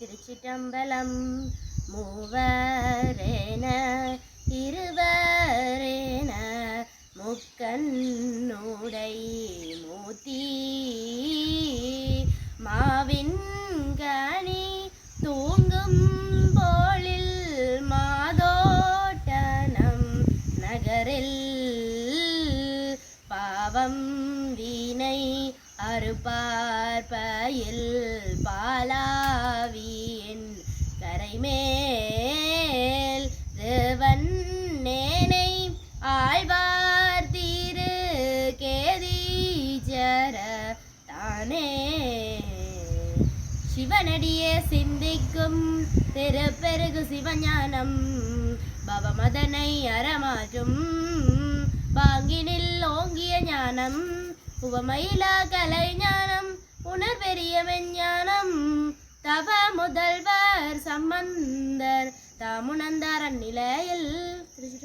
திருச்சிட்டம்பலம் மூவரேன இருவரேன முக்கண்ணுடை மூத்தி மாவின் கனி தூங்கும் போலில் மாதோட்டனம் நகரில் பாவம் வீணை அறுப்பார்பயில் பாலா கரைமேல் தேவன் நேனை ஆழ்வார் தீரு கேதீஜர தானே. சிவனடியே சிந்திக்கும் திருப்பெருகு சிவஞானம் பவமதனை அறமாற்றும் பாங்கினில் ஓங்கிய ஞானம் உவமயிலா கலை மந்தர் தாமுணந்தாரன் நிலையில். திருச்சி